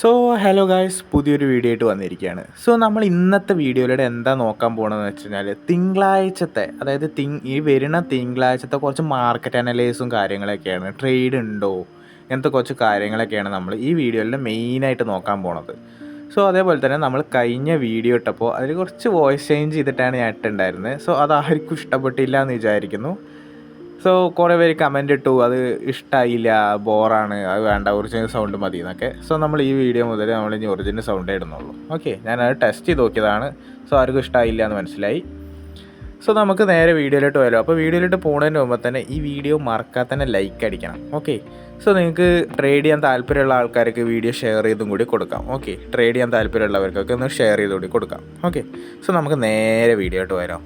So hello guys പുതിയൊരു video ആയിട്ട് വന്നിരിക്കുകയാണ്. സോ നമ്മൾ ഇന്നത്തെ വീഡിയോയിലൂടെ എന്താ നോക്കാൻ പോകണമെന്ന് വെച്ച് കഴിഞ്ഞാൽ തിങ്കളാഴ്ചത്തെ അതായത് തിങ് ഈ വരുന്ന തിങ്കളാഴ്ചത്തെ കുറച്ച് മാർക്കറ്റ് അനലൈസും കാര്യങ്ങളൊക്കെയാണ്. ട്രേഡ് ഉണ്ടോ? ഇങ്ങനത്തെ കുറച്ച് കാര്യങ്ങളൊക്കെയാണ് നമ്മൾ ഈ വീഡിയോയിൽ മെയിനായിട്ട് നോക്കാൻ പോണത്. സോ അതേപോലെ തന്നെ നമ്മൾ കഴിഞ്ഞ വീഡിയോ ഇട്ടപ്പോൾ അതിൽ കുറച്ച് വോയിസ് ചേഞ്ച് ചെയ്തിട്ടാണ് ഞാൻ ഇട്ടുണ്ടായിരുന്നത്. സോ അത് ആർക്കും ഇഷ്ടപ്പെട്ടില്ല എന്ന് വിചാരിക്കുന്നു. സോ കുറേ പേര് കമന്റ് ഇട്ടു. അത് ഇഷ്ടമായില്ല ബോറാണ് അത് വേണ്ട ഒറിജിനൽ സൗണ്ട് മതി എന്നൊക്കെ. സോ നമ്മൾ ഈ വീഡിയോ മുതൽ നമ്മൾ ഇനി ഒറിജിനൽ സൗണ്ടേ ഇടുന്നുള്ളൂ. ഓക്കെ ഞാനത് ടെസ്റ്റ് ചെയ്ത് നോക്കിയതാണ്. സോ ആർക്കും ഇഷ്ടമായില്ല എന്ന് മനസ്സിലായി. സോ നമുക്ക് നേരെ വീഡിയോയിലോട്ട് പോയാലോ അപ്പോൾ വീഡിയോയിലോട്ട് പോകുന്നതിന് മുമ്പ് തന്നെ ഈ വീഡിയോ മറക്കാതെ തന്നെ ലൈക്ക് അടിക്കണം. ഓക്കെ സോ നിങ്ങൾക്ക് ട്രേഡ് ചെയ്യാൻ താല്പര്യമുള്ള ആൾക്കാർക്ക് വീഡിയോ ഷെയർ ചെയ്തും കൂടി കൊടുക്കാം. ഓക്കെ ട്രേഡ് ചെയ്യാൻ താല്പര്യമുള്ളവർക്കൊക്കെ ഒന്ന് ഷെയർ ചെയ്തുകൂടി കൊടുക്കാം. ഓക്കെ സോ നമുക്ക് നേരെ വീഡിയോയിട്ട് വരാം.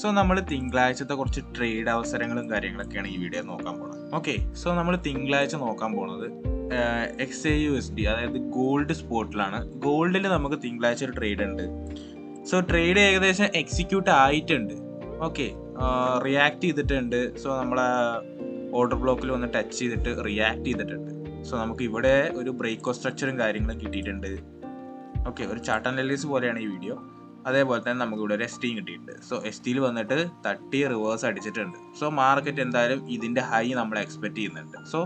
സോ നമ്മൾ തിങ്കളാഴ്ചത്തെ കുറച്ച് ട്രേഡ് അവസരങ്ങളും കാര്യങ്ങളൊക്കെയാണ് ഈ വീഡിയോ നോക്കാൻ പോകുന്നത് ഓക്കെ സോ നമ്മൾ തിങ്കളാഴ്ച നോക്കാൻ പോകുന്നത് X A U S D അതായത് ഗോൾഡ് സ്പോട്ടിലാണ് ഗോൾഡിൽ നമുക്ക് തിങ്കളാഴ്ച ഒരു ട്രേഡ് ഉണ്ട്. സോ ട്രേഡ് ഏകദേശം എക്സിക്യൂട്ട് ആയിട്ടുണ്ട്. ഓക്കെ റിയാക്ട് ചെയ്തിട്ടുണ്ട്. സോ നമ്മളെ ഓർഡർ ബ്ലോക്കിൽ വന്ന് ടച്ച് ചെയ്തിട്ട് റിയാക്ട് ചെയ്തിട്ടുണ്ട്. സോ നമുക്ക് ഇവിടെ ഒരു ബ്രേക്കോ സ്ട്രക്ചറും കാര്യങ്ങളും കിട്ടിയിട്ടുണ്ട്. ഓക്കെ ഒരു ചാർട്ട് അനലൈസ് പോലെയാണ് ഈ വീഡിയോ അതേപോലെ തന്നെ നമുക്ക് ഇവിടെ ഒരു എസ് ടിയും കിട്ടിയിട്ടുണ്ട്. സോ എസ് ടിയിൽ വന്നിട്ട് തട്ടി റിവേഴ്സ് അടിച്ചിട്ടുണ്ട്. സോ മാർക്കറ്റ് എന്തായാലും ഇതിന്റെ ഹൈ നമ്മൾ എക്സ്പെക്ട് ചെയ്യുന്നുണ്ട്. സോ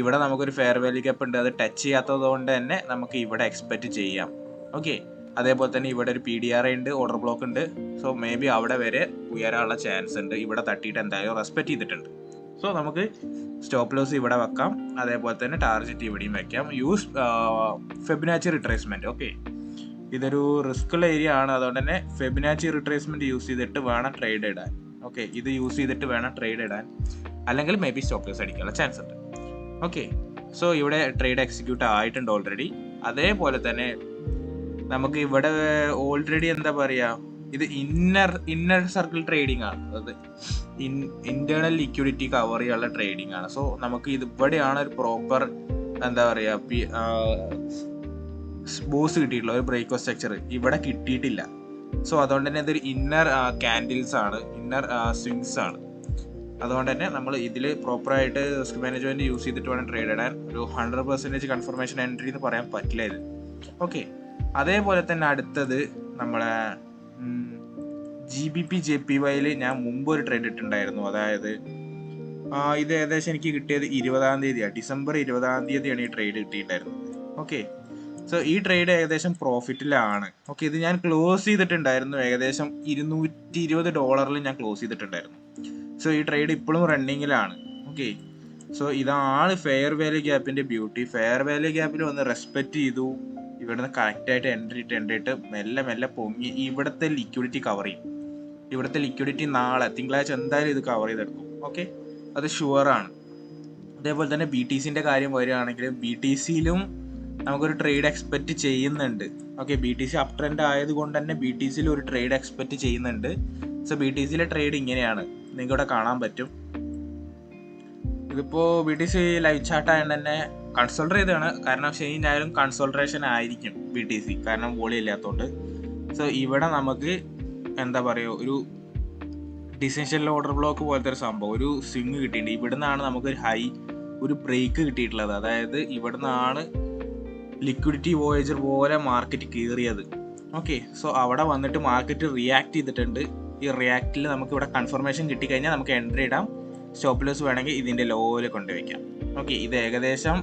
ഇവിടെ നമുക്കൊരു ഫെയർ വാല്യൂ ഗ്യാപ്പ് ഉണ്ട്. അത് ടച്ച് ചെയ്യാത്തത് കൊണ്ട് തന്നെ നമുക്ക് ഇവിടെ എക്സ്പെക്ട് ചെയ്യാം. ഓക്കെ അതേപോലെ തന്നെ ഇവിടെ ഒരു പി ഡി ആർ ഉണ്ട് ഓർഡർ ബ്ലോക്ക് ഉണ്ട്. സോ മേ ബി അവിടെ വരെ ഉയരാനുള്ള ചാൻസ് ഉണ്ട്. ഇവിടെ തട്ടിയിട്ട് എന്തായാലും റെസ്പെക്ട് ചെയ്തിട്ടുണ്ട്. സോ നമുക്ക് സ്റ്റോപ്പ് ലോസ് ഇവിടെ വെക്കാം. അതേപോലെ തന്നെ ടാർജറ്റ് ഇവിടെയും വെക്കാം. യൂസ് ഫെബിനാച്ചി റിട്രേസ്മെന്റ് ഓക്കെ ഇതൊരു റിസ്ക് ഉള്ള ഏരിയ ആണ്. അതുകൊണ്ട് തന്നെ ഫെബിനാച്ചി റിട്രേസ്മെന്റ് യൂസ് ചെയ്തിട്ട് വേണം ട്രേഡ് ഇടാൻ. ഓക്കെ ഇത് യൂസ് ചെയ്തിട്ട് വേണം ട്രേഡ് ഇടാൻ. അല്ലെങ്കിൽ മേ ബി സ്റ്റോപ്പ് ലോസ് അടിക്കാനുള്ള ചാൻസ് ഉണ്ട്. ഓക്കെ സോ ഇവിടെ ട്രേഡ് എക്സിക്യൂട്ട് ആയിട്ടുണ്ട് ഓൾറെഡി അതേപോലെ തന്നെ നമുക്ക് ഇവിടെ ഓൾറെഡി എന്താ പറയാ ഇത് ഇന്നർ ഇന്നർ സർക്കിൾ ട്രേഡിംഗ് ആണ്. അത് ഇന്റേണൽ ലിക്വിഡിറ്റി കവർ ചെയ്യാനുള്ള ട്രേഡിംഗ് ആണ്. സോ നമുക്ക് ഇത് ഇവിടെയാണ് ഒരു പ്രോപ്പർ എന്താ പറയാ ബൂസ് കിട്ടിയിട്ടുള്ള ഒരു ബ്രേക്കോ സ്ട്രക്ചർ ഇവിടെ കിട്ടിയിട്ടില്ല. സോ അതുകൊണ്ട് തന്നെ ഇതൊരു ഇന്നർ ക്യാൻഡിൽസ് ആണ്. ഇന്നർ സ്വിങ്സ് ആണ്. അതുകൊണ്ട് തന്നെ നമ്മൾ ഇതിൽ പ്രോപ്പറായിട്ട് റിസ്ക് മാനേജ്മെന്റ് യൂസ് ചെയ്തിട്ട് വേണം ട്രേഡ് ഇടാൻ. ഒരു ഹൺഡ്രഡ് പെർസെന്റേജ് കൺഫർമേഷൻ എൻട്രി എന്ന് പറയാൻ പറ്റില്ല ഇത്. ഓക്കെ അതേപോലെ തന്നെ അടുത്തത് നമ്മളെ G B P J P വൈയിൽ ഞാൻ മുമ്പ് ഒരു ട്രേഡ് ഇട്ടുണ്ടായിരുന്നു അതായത് ഇത് ഏകദേശം എനിക്ക് കിട്ടിയത് ഇരുപതാം തീയതിയാണ്. ഡിസംബർ ഇരുപതാം തീയതിയാണ് ഈ ട്രേഡ് കിട്ടിയിട്ടുണ്ടായിരുന്നത്. ഓക്കെ സോ ഈ ട്രേഡ് ഏകദേശം പ്രോഫിറ്റിലാണ് ഓക്കെ ഇത് ഞാൻ ക്ലോസ് ചെയ്തിട്ടുണ്ടായിരുന്നു. ഏകദേശം ഇരുന്നൂറ്റി ഇരുപത് ഡോളറിൽ ഞാൻ ക്ലോസ് ചെയ്തിട്ടുണ്ടായിരുന്നു. സോ ഈ ട്രേഡ് ഇപ്പോഴും റണ്ണിങ്ങിലാണ് ഓക്കെ സോ ഇതാണ് ഫെയർ വാല്യൂ ഗ്യാപ്പിന്റെ ബ്യൂട്ടി ഫെയർ വാല്യൂ ഗ്യാപ്പിൽ വന്ന് റെസ്പെക്ട് ചെയ്തു. ഇവിടുന്ന് കറക്റ്റായിട്ട് എൻട്രി ഇട്ട് എൻട്രി ഇട്ട് മെല്ലെ മെല്ലെ പൊങ്ങി. ഇവിടുത്തെ ലിക്വിഡിറ്റി കവർ ചെയ്യും. ഇവിടുത്തെ ലിക്വിഡിറ്റി നാളെ തിങ്കളാഴ്ച എന്തായാലും ഇത് കവർ ചെയ്തെടുക്കും. ഓക്കെ അത് ഷുവർ ആണ്. അതേപോലെ തന്നെ ബി ടി സിന്റെ കാര്യം വരികയാണെങ്കിൽ ബി ടി സിയിലും നമുക്കൊരു ട്രേഡ് എക്സ്പെക്ട് ചെയ്യുന്നുണ്ട്. Okay B T C up trend ആയതുകൊണ്ട് തന്നെ ബി ടി സിയിൽ ഒരു ട്രേഡ് എക്സ്പെക്ട് ചെയ്യുന്നുണ്ട്. സോ ബി ടി സിയിലെ ട്രേഡ് ഇങ്ങനെയാണ്. നിങ്ങൾക്ക് ഇവിടെ കാണാൻ പറ്റും. ഇതിപ്പോൾ B T C live chart തന്നെ കൺസോൾഡർ ചെയ്താണ് കാരണം ഷെയിൻ ആയാലും കൺസോൾട്രേഷൻ ആയിരിക്കും ബി ടി സി കാരണം വോളി ഇല്ലാത്തതുകൊണ്ട് സോ ഇവിടെ നമുക്ക് എന്താ പറയുക ഒരു ഡിസൻഷ്യൽ ഓർഡർ ബ്ലോക്ക് പോലത്തെ ഒരു സംഭവം ഒരു സ്വിങ് കിട്ടിയിട്ടുണ്ട്. ഇവിടുന്നാണ് നമുക്കൊരു ഹൈ ഒരു ബ്രേക്ക് കിട്ടിയിട്ടുള്ളത്. അതായത് ഇവിടുന്നാണ് ലിക്വിഡിറ്റി വോയേജർ പോലെ മാർക്കറ്റ് കീറിയത്. ഓക്കെ സോ അവിടെ വന്നിട്ട് മാർക്കറ്റ് റിയാക്ട് ചെയ്തിട്ടുണ്ട്. ഈ റിയാക്റ്റിൽ നമുക്ക് ഇവിടെ കൺഫർമേഷൻ കിട്ടിക്കഴിഞ്ഞാൽ നമുക്ക് എൻട്രി ഇടാം. സ്റ്റോപ്പ് ലോസ് വേണമെങ്കിൽ ഇതിന്റെ ലോയിൽ കൊണ്ടുവയ്ക്കാം ഓക്കെ ഇത് ഏകദേശം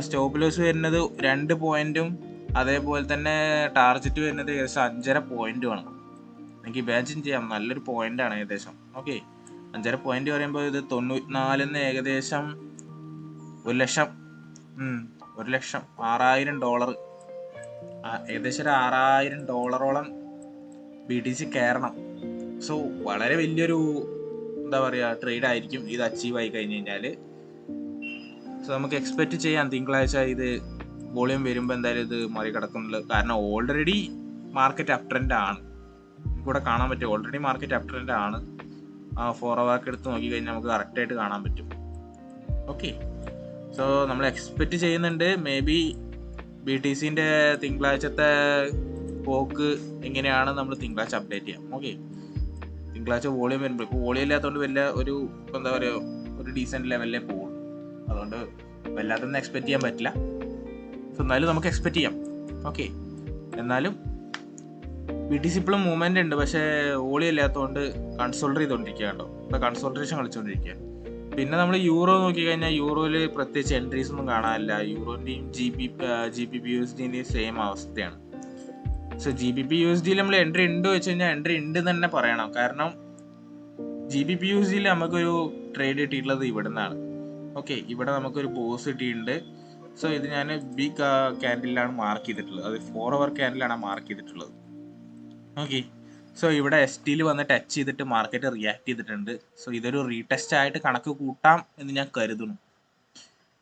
സ്റ്റോപ്പ് ലോസ് വരുന്നത് രണ്ട് പോയിന്റും അതേപോലെ തന്നെ ടാർജറ്റ് വരുന്നത് ഏകദേശം അഞ്ചര പോയിന്റുമാണ് എനിക്ക് ഇമാജിൻ ചെയ്യാം നല്ലൊരു പോയിന്റാണ് ഏകദേശം. ഓക്കെ അഞ്ചര പോയിന്റ് പറയുമ്പോൾ ഇത് തൊണ്ണൂറ്റിനാലിന്ന് ഏകദേശം ഒരു ലക്ഷം. ഒരു ലക്ഷം ആറായിരം ഡോളർ. ഏകദേശം ഒരു ആറായിരം ഡോളറോളം ബി കയറണം. സോ വളരെ വലിയൊരു എന്താ പറയുക ട്രേഡ് ആയിരിക്കും ഇത് അച്ചീവ് ആയി കഴിഞ്ഞ് കഴിഞ്ഞാൽ സോ നമുക്ക് എക്സ്പെക്റ്റ് ചെയ്യാം തിങ്കളാഴ്ച ഇത് വോളിയം വരുമ്പോൾ എന്തായാലും ഇത് മറികടക്കുന്നുള്ളത് കാരണം ഓൾറെഡി മാർക്കറ്റ് അപ് ട്രെൻഡ് ആണ്. ഇവിടെ കാണാൻ പറ്റും. ഓൾറെഡി മാർക്കറ്റ് അപ് ട്രെൻഡ് ആണ്. ഫോർ അവർക്ക് എടുത്ത് നോക്കി കഴിഞ്ഞാൽ നമുക്ക് കറക്റ്റായിട്ട് കാണാൻ പറ്റും. ഓക്കെ സോ നമ്മൾ എക്സ്പെക്റ്റ് ചെയ്യുന്നുണ്ട് മേ ബി ബി ടി സിന്റെ തിങ്കളാഴ്ചത്തെ പോക്ക് എങ്ങനെയാണ് നമ്മൾ തിങ്കളാഴ്ച അപ്ഡേറ്റ് ചെയ്യാം. ഓക്കെ തിങ്കളാഴ്ച വോളിയം വരുമ്പോൾ ഇപ്പോൾ വോളിയം ഇല്ലാത്തതുകൊണ്ട് വലിയ ഒരു എന്താ പറയുക ഒരു ഡീസന്റ് ലെവലിലേ പോകും. അതുകൊണ്ട് വല്ലാത്തൊന്നും എക്സ്പെക്റ്റ് ചെയ്യാൻ പറ്റില്ല. സോ എന്നാലും നമുക്ക് എക്സ്പെക്റ്റ് ചെയ്യാം. ഓക്കെ എന്നാലും ബി ടി സി ഇപ്പോഴും മൂവ്മെന്റ് ഉണ്ട്. പക്ഷേ ഓളി ഇല്ലാത്തതുകൊണ്ട് കൺസോൾഡർ ചെയ്തുകൊണ്ടിരിക്കുക കേട്ടോ. ഇപ്പോൾ കൺസോൾട്ടേഷൻ കളിച്ചുകൊണ്ടിരിക്കുക പിന്നെ നമ്മൾ യൂറോ നോക്കി കഴിഞ്ഞാൽ യൂറോയിൽ പ്രത്യേകിച്ച് എൻട്രീസ് ഒന്നും കാണാനില്ല. യൂറോന്റെയും G B G P P U S ഡിന്റെയും same അവസ്ഥയാണ്. So G B P U S ഡിയിൽ നമ്മൾ എൻട്രി ഉണ്ട് വെച്ച് കഴിഞ്ഞാൽ എൻട്രി ഉണ്ട് തന്നെ പറയണം. കാരണം G B P U S ഡിയിൽ നമുക്കൊരു ട്രേഡ് കിട്ടിയിട്ടുള്ളത് ഇവിടെ നിന്നാണ് ഓക്കെ ഇവിടെ നമുക്കൊരു ബോസ് കിട്ടിയിട്ടുണ്ട്. സോ ഇത് ഞാൻ ബി ക്യാൻഡിലാണ് മാർക്ക് ചെയ്തിട്ടുള്ളത്. അത് ഫോർ അവർ ക്യാൻഡിലാണ് മാർക്ക് ചെയ്തിട്ടുള്ളത്. ഓക്കെ സോ ഇവിടെ എസ് ടിയിൽ വന്ന് ടച്ച് ചെയ്തിട്ട് മാർക്കറ്റ് റിയാക്ട് ചെയ്തിട്ടുണ്ട്. സോ ഇതൊരു റീടെസ്റ്റ് ആയിട്ട് കണക്ക് കൂട്ടാം എന്ന് ഞാൻ കരുതുന്നു.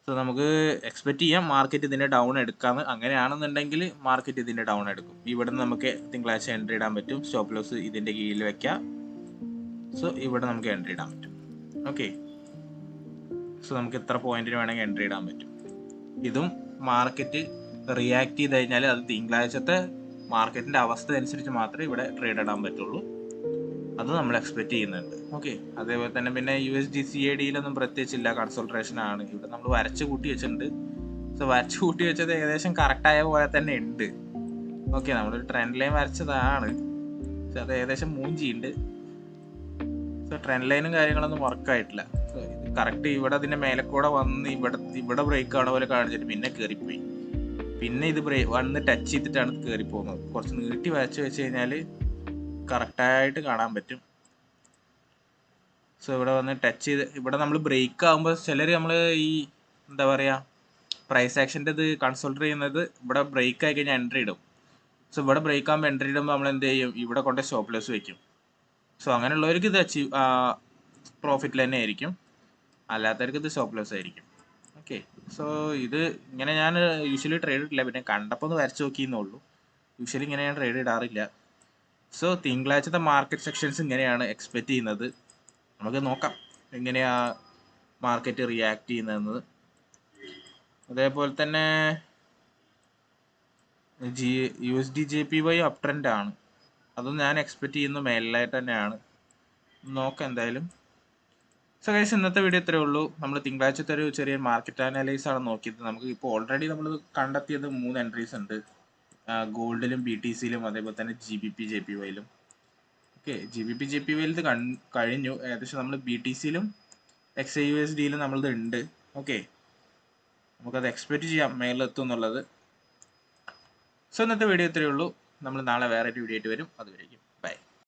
സോ നമുക്ക് എക്സ്പെക്ട് ചെയ്യാം മാർക്കറ്റ് ഇതിന്റെ ഡൗൺ എടുക്കാമെന്ന് അങ്ങനെയാണെന്നുണ്ടെങ്കിൽ മാർക്കറ്റ് ഇതിന്റെ ഡൗൺ എടുക്കും. ഇവിടെ നിന്ന് നമുക്ക് തിങ്കളാഴ്ച എൻട്രി ഇടാൻ പറ്റും. സ്റ്റോപ്പ് ലോസ് ഇതിന്റെ കീഴിൽ വെക്കാം. സോ ഇവിടെ നമുക്ക് എൻട്രി ഇടാൻ പറ്റും. ഓക്കെ സോ നമുക്ക് ഇത്ര പോയിന്റിന് വേണമെങ്കിൽ എൻട്രി ഇടാൻ പറ്റും. ഇതും മാർക്കറ്റ് റിയാക്ട് ചെയ്ത് കഴിഞ്ഞാൽ അത് തിങ്കളാഴ്ചത്തെ മാർക്കറ്റിന്റെ അവസ്ഥ അനുസരിച്ച് മാത്രമേ ഇവിടെ ട്രേഡ് ഇടാൻ പറ്റുള്ളൂ. അത് നമ്മൾ എക്സ്പെക്ട് ചെയ്യുന്നുണ്ട്. ഓക്കെ അതേപോലെ തന്നെ പിന്നെ U S D C A ഡിയിലൊന്നും പ്രത്യേകിച്ചില്ല കൺസൾട്രേഷൻ ആണ്. ഇവിടെ നമ്മൾ വരച്ച് കൂട്ടി വെച്ചിട്ടുണ്ട്. സോ വരച്ച് കൂട്ടി വെച്ചത് ഏകദേശം കറക്റ്റായ പോലെ തന്നെ ഉണ്ട്. ഓക്കെ നമ്മളൊരു ട്രെൻഡ് ലൈൻ വരച്ചതാണ്. പക്ഷെ അത് ഏകദേശം മൂഞ്ചി ഉണ്ട് സോ ട്രെൻഡ് ലൈനും കാര്യങ്ങളൊന്നും വർക്കായിട്ടില്ല സോ ഇത് കറക്റ്റ് ഇവിടെ അതിന്റെ മേലെ കൂടെ വന്ന് ഇവിടെ ഇവിടെ ബ്രേക്ക് ആണ പോലെ കാണിച്ചിട്ട് പിന്നെ കയറിപ്പോയി പിന്നെ ഇത് ബ്രേ വന്ന് ടച്ച് ചെയ്തിട്ടാണ് കയറി പോകുന്നത് കുറച്ച് നീട്ടി വരച്ച് വെച്ച് കഴിഞ്ഞാൽ കറക്റ്റായിട്ട് കാണാൻ പറ്റും. സോ ഇവിടെ വന്ന് ടച്ച് ചെയ്ത് ഇവിടെ നമ്മൾ ബ്രേക്ക് ആകുമ്പോൾ ചിലർ നമ്മൾ ഈ എന്താ പറയുക പ്രൈസ് ആക്ഷന്റെ ഇത് കൺസൾട്ട് ചെയ്യുന്നത് ഇവിടെ ബ്രേക്ക് ആയി കഴിഞ്ഞാൽ എൻട്രി ഇടും. സോ ഇവിടെ ബ്രേക്ക് ആകുമ്പോൾ എൻട്രി ഇടുമ്പോൾ നമ്മൾ എന്ത് ചെയ്യും? ഇവിടെ കൊണ്ട് സ്റ്റോപ്പ് ലോസ് വെക്കും. സോ അങ്ങനെയുള്ളവർക്ക് ഇത് അച്ചീവ് പ്രോഫിറ്റിൽ തന്നെ ആയിരിക്കും. അല്ലാത്തവർക്ക് ഇത് സ്റ്റോപ്പ് ലോസ് ആയിരിക്കും. ഓക്കെ സോ ഇത് ഇങ്ങനെ ഞാൻ യൂഷ്വലി ട്രേഡ് ഇട്ടില്ല പിന്നെ കണ്ടപ്പോൾ ഒന്ന് വരച്ച് നോക്കിയെന്നേ ഉള്ളൂ. യൂഷ്വലി ഇങ്ങനെ ഞാൻ ട്രേഡ് ഇടാറില്ല. സോ തിങ്കളാഴ്ചത്തെ മാർക്കറ്റ് സെക്ഷൻസ് ഇങ്ങനെയാണ് എക്സ്പെക്ട് ചെയ്യുന്നത്. നമുക്ക് നോക്കാം. എങ്ങനെയാ മാർക്കറ്റ് റിയാക്ട് ചെയ്യുന്നതെന്ന്. അതേപോലെ തന്നെ G U S D J P Y up അതും ഞാൻ എക്സ്പെക്ട് ചെയ്യുന്ന മേലിലായിട്ട് തന്നെയാണ്. നോക്കാം എന്തായാലും. സോ ഗൈസ് ഇന്നത്തെ വീഡിയോ ഇത്രേ ഉള്ളൂ. നമ്മൾ തിങ്കളാഴ്ചത്തെ ഒരു ചെറിയ മാർക്കറ്റ് അനലൈസ് ആണ് നോക്കിയത്. നമുക്ക് ഇപ്പോൾ ഓൾറെഡി നമ്മൾ കണ്ടെത്തിയത് മൂന്ന് എൻട്രീസ് ഉണ്ട്. ഗോൾഡിലും ബി ടി സിയിലും അതേപോലെ തന്നെ G B P J P വൈയിലും okay G B P J P വൈയിൽ കഴിഞ്ഞു. ഏകദേശം നമ്മൾ ബി ടി സിയിലും എക്സ് ഐ യു എസ് ഡിയിലും നമ്മളിത് ഉണ്ട്. ഓക്കെ നമുക്കത് എക്സ്പെക്ട് ചെയ്യാം മേലെത്തും എന്നുള്ളത്. സോ ഇന്നത്തെ വീഡിയോ ഇത്രയേ ഉള്ളൂ. നമ്മൾ നാളെ വേറെ ഒരു വീഡിയോ ആയിട്ട് വരും. അതുവരേക്കും.